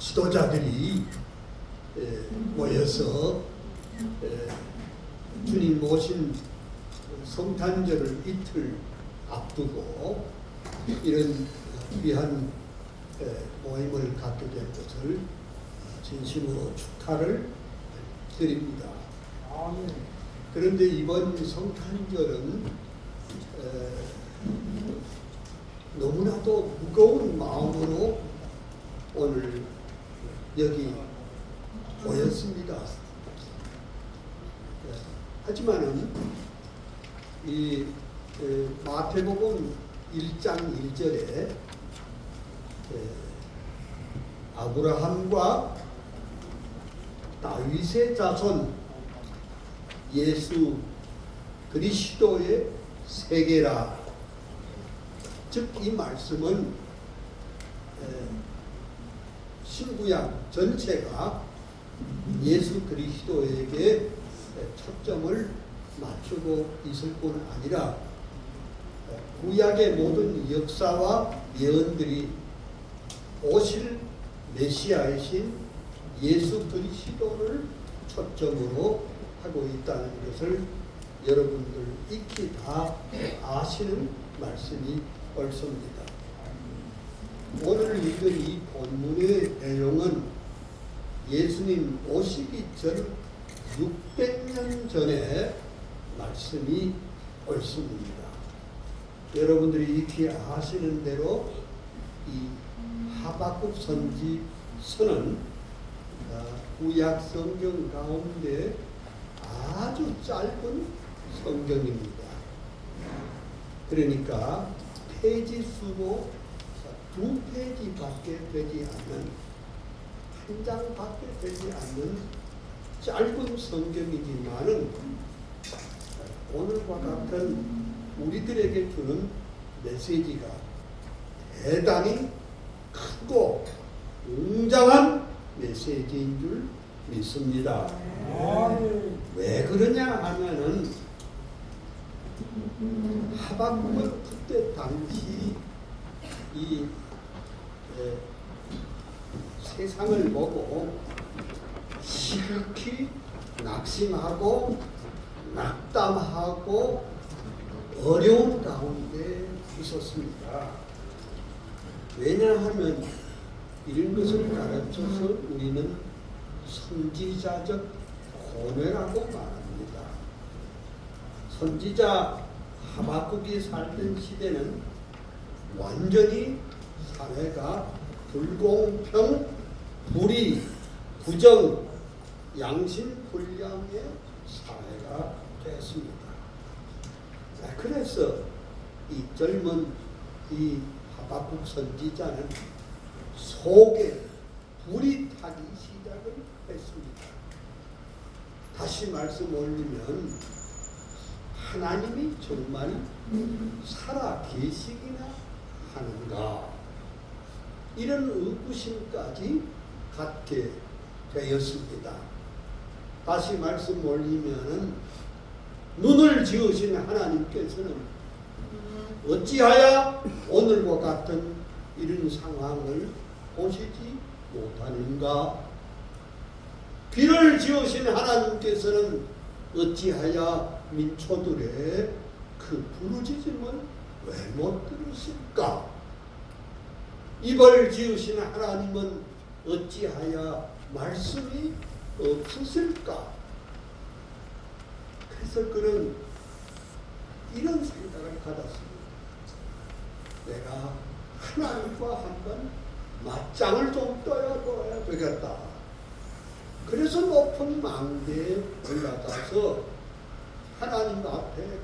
지도자들이 에, 모여서 에, 주님 모신 성탄절을 이틀 앞두고 이런 귀한 에, 모임을 갖게 된 것을 진심으로 축하를 드립니다. 그런데 이번 성탄절은 에, 너무나도 무거운 마음으로 오늘 여기 모였습니다. 예, 하지만은 이 에, 마태복음 1장 1절에 아브라함과 다윗의 자손 예수 그리스도의 세계라 즉 이 말씀은 에, 신구약 전체가 예수 그리스도에게 초점을 맞추고 있을 뿐 아니라 구약의 모든 역사와 예언들이 오실 메시아이신 예수 그리스도를 초점으로 하고 있다는 것을 여러분들 익히 다 아시는 말씀이 옳습니다. 오늘 읽은 이 본문의 내용은 예수님 오시기 전 600년 전에 말씀이 옳습니다. 여러분들이 익히 아시는 대로 이 하박국 선지 서는 아, 구약 성경 가운데 아주 짧은 성경입니다. 그러니까 페이지 수도 두 페이지밖에 되지 않는 한 장밖에 되지 않는 짧은 성경이지만은 오늘과 같은 우리들에게 주는 메시지가 대단히 크고 웅장한 메시지인 줄 믿습니다. 왜 그러냐 하면은 하박국은 그때 당시 이 에, 세상을 보고 시극히 낙심하고 낙담하고 어려운 가운데 있었습니다. 왜냐하면 이런 것을 가르쳐서 우리는 선지자적 고뇌라고 말합니다. 선지자 하박국이 살던 시대는 완전히 사회가 불공평, 불의, 부정, 양심 불량의 사회가 됐습니다. 자, 그래서 이 젊은 이 하박국 선지자는 속에 불이 타기 시작을 했습니다. 다시 말씀 올리면 하나님이 정말 살아 계시기나 하는가 이런 의구심까지 갖게 되었습니다. 다시 말씀 올리면은 눈을 지으신 하나님께서는 어찌하여 오늘과 같은 이런 상황을 보시지 못하는가? 귀를 지으신 하나님께서는 어찌하여 민초들의 그 부르짖음을 왜 못 들으실까? 입을 지으신 하나님은 어찌하여 말씀이 없으실까? 그래서 그는 이런 생각을 가졌습니다. 내가 하나님과 한번 맞짱을 좀 떠야 되겠다. 그래서 높은 망대에 올라가서 하나님 앞에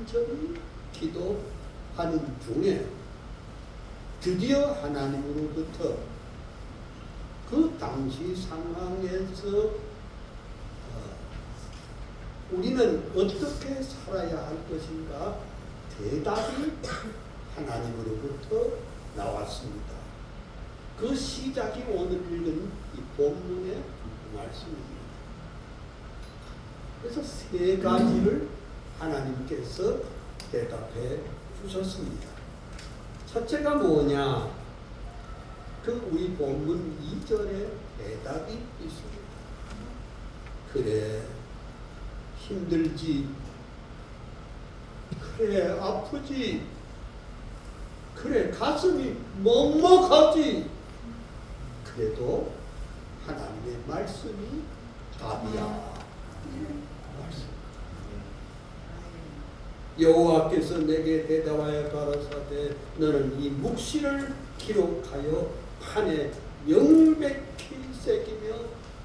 간절히 기도하는 중에 드디어 하나님으로부터 그 당시 상황에서 어, 우리는 어떻게 살아야 할 것인가 대답이 하나님으로부터 나왔습니다. 그 시작이 오늘 읽은 이 본문의 말씀입니다. 그래서 세 가지를 하나님께서 대답해 주셨습니다. 첫째가 뭐냐? 그 우리 본문 2절에 대답이 있습니다. 그래 힘들지 그래 아프지 그래 가슴이 먹먹하지 그래도 하나님의 말씀이 답이야 말씀. 여호와께서 내게 대답하여 가라사대 너는 이 묵시를 기록하여 판에 명백히 새기며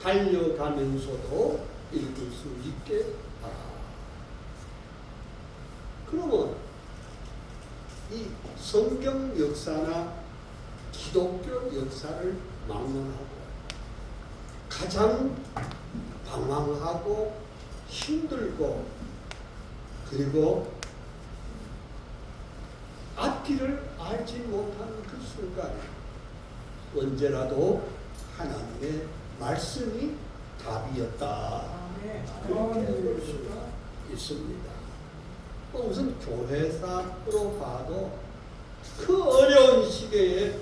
달려가면서도 읽을 수 있게 하라. 그러면 이 성경 역사나 기독교 역사를 막론하고 가장 방황하고 힘들고 그리고 앞길을 알지 못하는 그 순간 언제라도 하나님의 말씀이 답이었다. 그렇게 볼 수가 있습니다. 또 우선 교회사로 봐도 그 어려운 시기에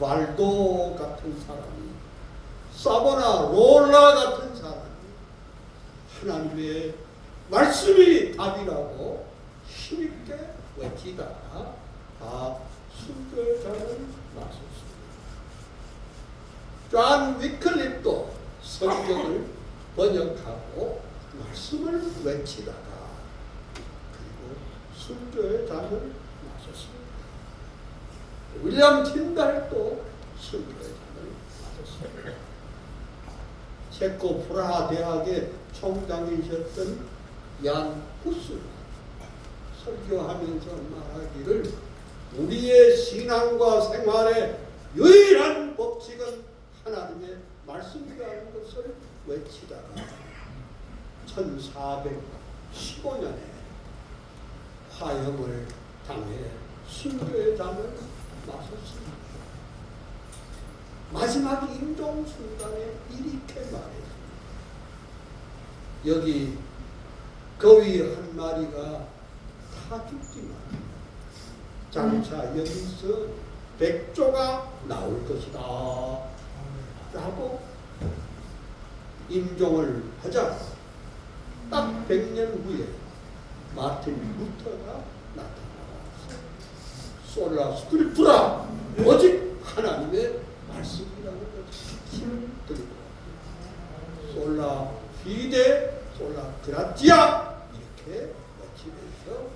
발도 같은 사람이 사보나 롤라 같은 사람이 하나님의 말씀이 답이라고 힘있게 외치다가 다 순교자를 나섰습니다. 존 위클립도 성경을 번역하고 말씀을 외치다가 그리고 순교의 장을 나섰습니다. 윌리엄 틴달도 순교의 장을 나섰습니다. 체코 프라하 대학의 총장이셨던 얀 후스 설교하면서 말하기를 우리의 신앙과 생활의 유일한 법칙은 하나님의 말씀이라는 것을 외치다가 1415년에 화형을 당해 순교의 장을 나섰습니다. 마지막 임종 순간에 이렇게 말했습니다. 여기 거위 한 마리가 다 죽지만 장차 여기서 백조가 나올 것이다. 라고 임종을 하자. 딱 100년 후에 마틴 루터가 나타나서 솔라 스크립투라. 오직 하나님의 말씀이라는 것을 힘을 들고 솔라 피데 솔라 그라티아 이렇게 외치면서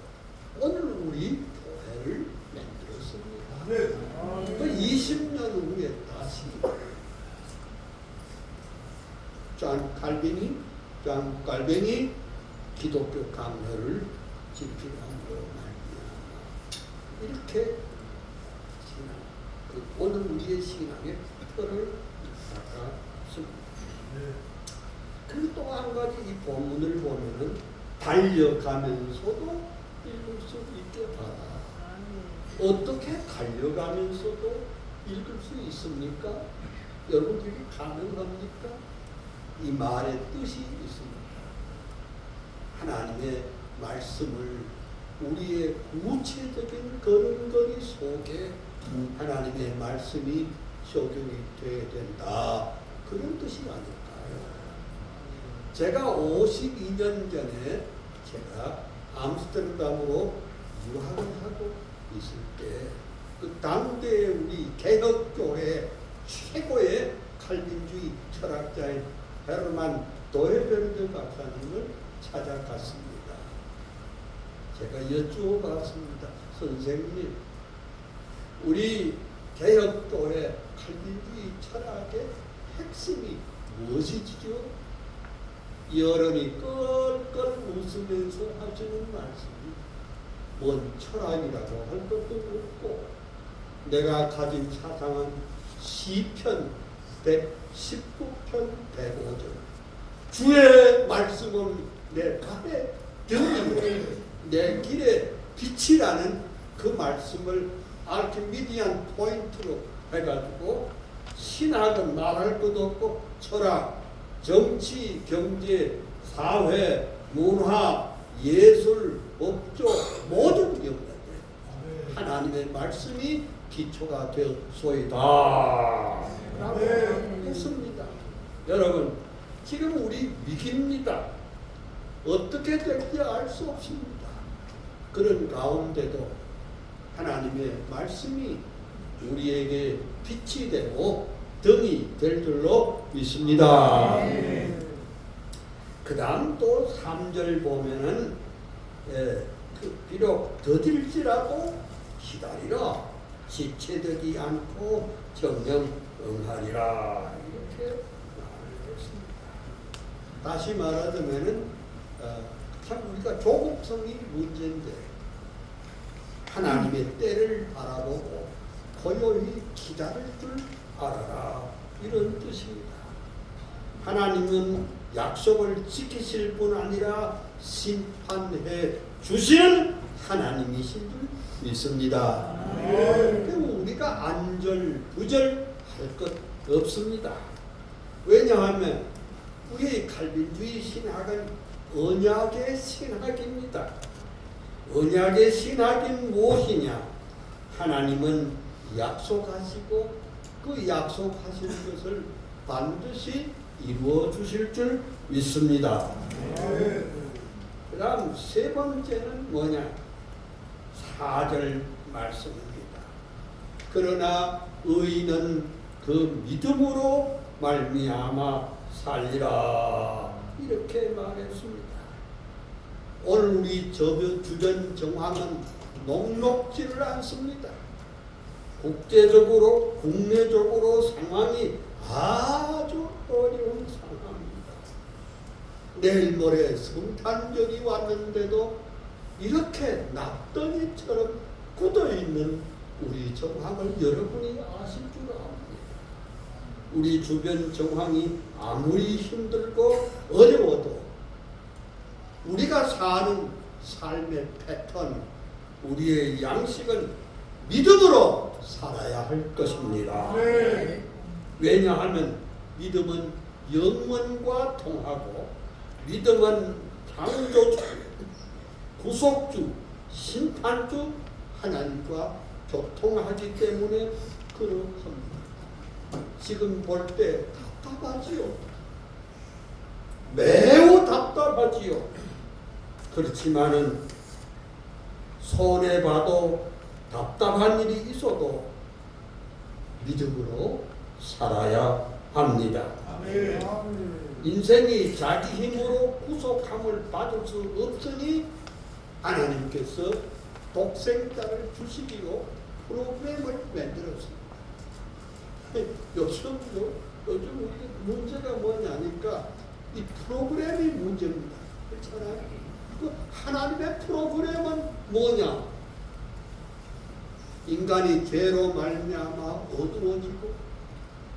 오늘 우리 교회를 만들었습니다. 그 20년 후에 다시 존 칼빈이 존 칼빈이 기독교 강요를 집필함으로 말미암아 이렇게 신앙, 그 오늘 우리의 신앙의 틀을 닦았습니다. 그리고 또 한 가지 이 본문을 보면은 달려가면서도 읽을 수 있게 봐라. 어떻게 달려가면서도 읽을 수 있습니까? 여러분들이 가능합니까? 이 말의 뜻이 있습니다. 하나님의 말씀을 우리의 구체적인 걸음걸이 속에 하나님의 말씀이 적용이 되어야 된다. 그런 뜻이 아닐까요? 제가 52년 전에 제가 암스테르담으로 유학을 하고 있을 때 그 당대 우리 개혁교회 최고의 칼빈주의 철학자인 헤르만 도헤베르드 박사님을 찾아갔습니다. 제가 여쭈어봤습니다. 선생님, 우리 개혁교회 칼빈주의 철학의 핵심이 무엇이지요? 여론이 껄껄 웃으면서 하시는 말씀이 뭔 철학이라고 할 것도 없고 내가 가진 사상은 시편 119편 105절. 주의 말씀은 내 발에 등이고 내 길에 빛이라는 그 말씀을 알키미디안 포인트로 해가지고 신학은 말할 것도 없고 철학, 정치, 경제, 사회, 문화, 예술, 법조 모든 영역에 하나님의 말씀이 기초가 되었소이다. 라고 했습니다. 여러분, 지금 우리 위기입니다. 어떻게 될지 알 수 없습니다. 그런 가운데도 하나님의 말씀이 우리에게 빛이 되고 등이 될 줄로 믿습니다. 그 다음 또 3절 보면은 예, 그 비록 더딜지라도 기다리라 지체되지 않고 정령 응하리라 이렇게 말을 했습니다. 다시 말하자면은 어, 참 우리가 조국성이 문제인데 하나님의 때를 바라보고 고요히 기다릴 줄 알아라 이런 뜻입니다. 하나님은 약속을 지키실 뿐 아니라 심판해 주시는 하나님이신 줄 믿습니다. 그리고 우리가 안절부절 할 것 없습니다. 왜냐하면 우리의 칼빈주의 신학은 언약의 신학입니다. 언약의 신학인 무엇이냐? 하나님은 약속하시고 그 약속하신 것을 반드시 이루어 주실 줄 믿습니다. 그 다음 세 번째는 뭐냐? 사절 말씀입니다. 그러나 의인은 그 믿음으로 말미암아 살리라 이렇게 말했습니다. 오늘 우리 저변 주전 정황은 녹록지를 않습니다. 국제적으로 국내적으로 상황이 아주 어려운 상황입니다. 내일 모레 성탄절이 왔는데도 이렇게 납덩이처럼 굳어 있는 우리 정황을 여러분이 아실 줄 압니다. 우리 주변 정황이 아무리 힘들고 어려워도 우리가 사는 삶의 패턴, 우리의 양식은 믿음으로 살아야 할 것입니다. 왜냐하면 믿음은 영원과 통하고 믿음은 창조주, 구속주, 심판주 하나님과 교통하기 때문에 그렇습니다. 지금 볼 때 답답하지요. 매우 답답하지요. 그렇지만은 손해 봐도 답답한 일이 있어도 믿음으로 살아야 합니다. 인생이 자기 힘으로 구속함을 받을 수 없으니 하나님께서 독생자를 주시기로 프로그램을 만들었습니다. 요즘 뭐, 요즘 우리 문제가 뭐냐니까 이 프로그램이 문제입니다. 그렇잖아요. 그 하나님의 프로그램은 뭐냐? 인간이 죄로 말미암아 어두워지고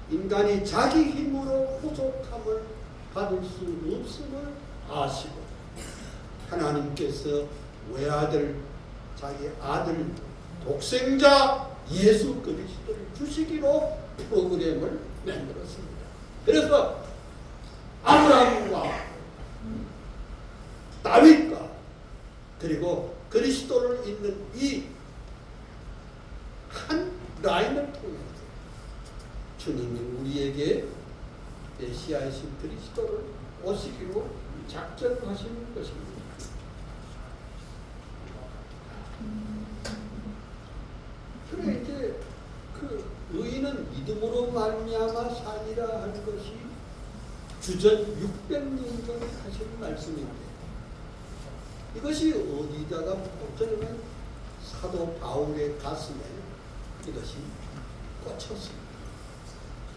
인간이 자기 힘으로 구속함을 받을 수 없음을 아시고 하나님께서 외아들 자기 아들 독생자 예수 그리스도를 주시기로 프로그램을 만들었습니다. 그래서 아브라함과 다윗과 그리고 그리스도를 잇는 이한 라인을 통해서 주님이 우리에게 메시아이신 그리스도를 오시기로 작정하시는 것입니다. 그래 이제 그 의인은 믿음으로 말미암아 살리라 하는 것이 주전 600년 전에 하신 말씀인데 이것이 어디다가 꽂혀면 사도 바울의 가슴에 이것이 꽂혔습니다.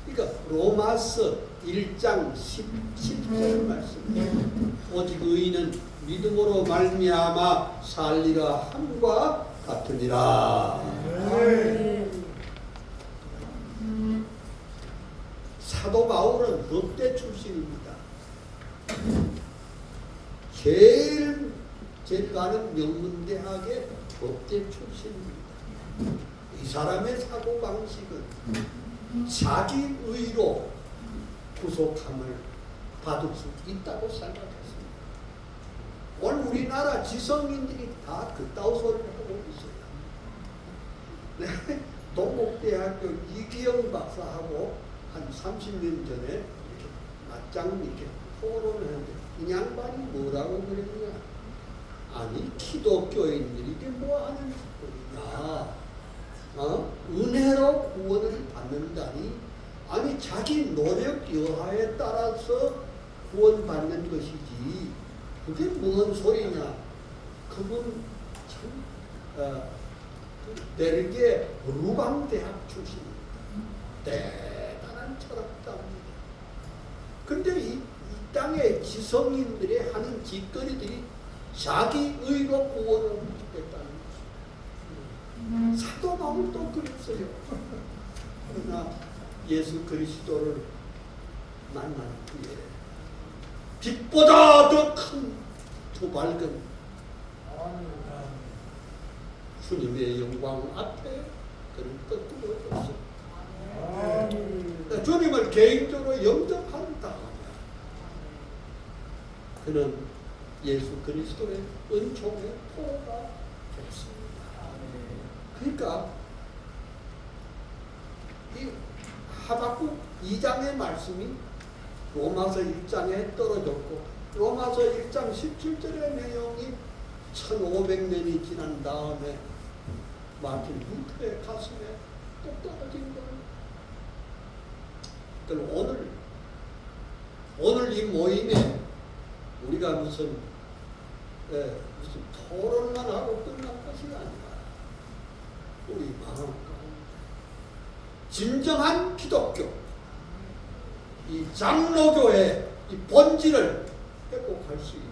그러니까 로마서 1장 10, 10 절 말씀 오직 의인은 믿음으로 말미암아 살리라 함과 같으니라. 사도 바울은 법대 출신입니다. 제일 제일 가는 명문대학의 법대 출신입니다. 이 사람의 사고 방식은 자기 의로 구속함을 받을 수 있다고 생각했습니다. 오늘 우리나라 지성인들이 다 그따위 소리를 하고 있어요. 네? 동국대학교 이기영 박사하고 한 30년 전에 이렇게 맞짱 이렇게 토론을 했는데 이 양반이 뭐라고 그랬냐? 아니 기독교인들이 이게 뭐 하는 짓거리냐? 어? 은혜로 구원을 받는다니 아니 자기 노력 여하에 따라서 구원받는 것이지 그게 뭔 소리냐? 그분 참 어, 그 벨기에 루방 대학 출신 대단한 철학자입니다. 근데 이, 이 땅의 지성인들이 하는 짓거리들이 자기 의로 구원을 받겠다는. 사도 바울도 그랬어요. 그러나 예수 그리스도를 만난 후에 빛보다 더 큰 더 밝은 주님의 영광 앞에 그를 꺾어졌어요. 그러니까 주님을 개인적으로 영접한 다음에 그는 예수 그리스도의 은총의 포가 됐습니다. 그러니까 이 하박국 2장의 말씀이 로마서 1장에 떨어졌고 로마서 1장 17절의 내용이 1500년이 지난 다음에 마틴 루터의 가슴에 또 떨어진 거예요. 그럼 오늘 오늘 이 모임에 우리가 무슨 예, 무슨 토론만 하고 끝난 것이 아니라 우리 마음 진정한 기독교 이 장로교의 이 본질을 회복할 수 있는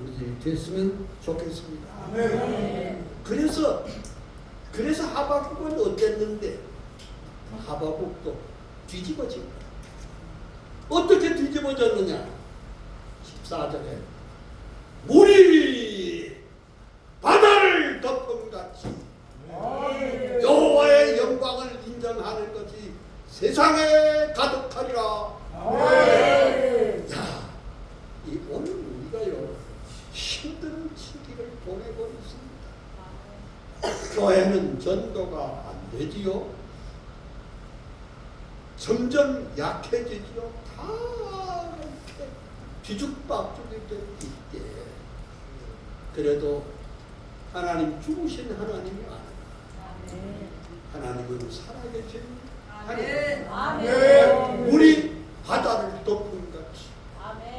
우리들이 됐으면 좋겠습니다. 그래서 그래서 하박국은 어땠는데 하박국도 뒤집어진 거야. 어떻게 뒤집어졌느냐? 14절에 물이 바다를 덮음같이 여호와의 영광을 인정하는 것이 세상에 가득하리라. 자, 이 오늘 우리가요 힘든 시기를 보내고 있습니다. 교회는 전도가 안 되지요. 점점 약해지지요. 다 이렇게 뒤죽박죽이 되고 있대. 그래도 하나님 죽으신 하나님이 아니라 하나님은 살아계 신 하나님. 물이 바다를 덮은 같이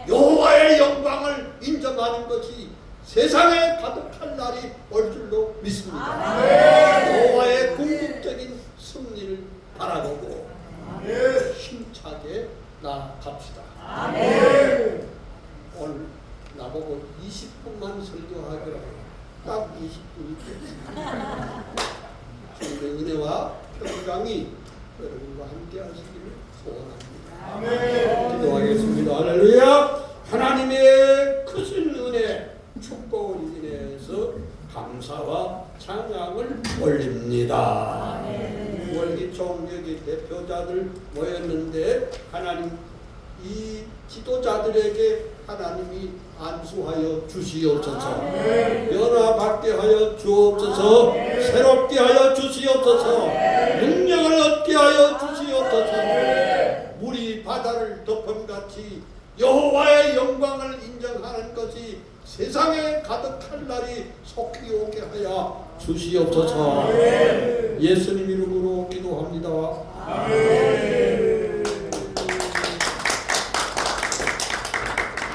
여호와의 영광을 인정하는 것이 세상에 가득할 날이 올 줄로 믿습니다. 여호와의 궁극적인 승리를 바라보고 힘차게 나갑시다. 오늘 나보고 20분만 설교하기로. 딱 20분이 됐습니다. 주님의 은혜와 평강이 여러분과 함께 하시기를 소원합니다. 기도하겠습니다. 할렐루야. 하나님의 크신 은혜, 축복을 인해서 감사와 찬양을 올립니다. 월기총 여기 대표자들 모였는데 하나님 이 지도자들에게 하나님이 안수하여 주시옵소서. 변화받게 하여 주옵소서. 새롭게 하여 주시옵소서. 능력을 얻게 하여 주시옵소서. 물이 바다를 덮음같이 여호와의 영광을 인정하는 것이 세상에 가득할 날이 속히 오게 하여 주시옵소서. 예수님 이름으로 기도합니다.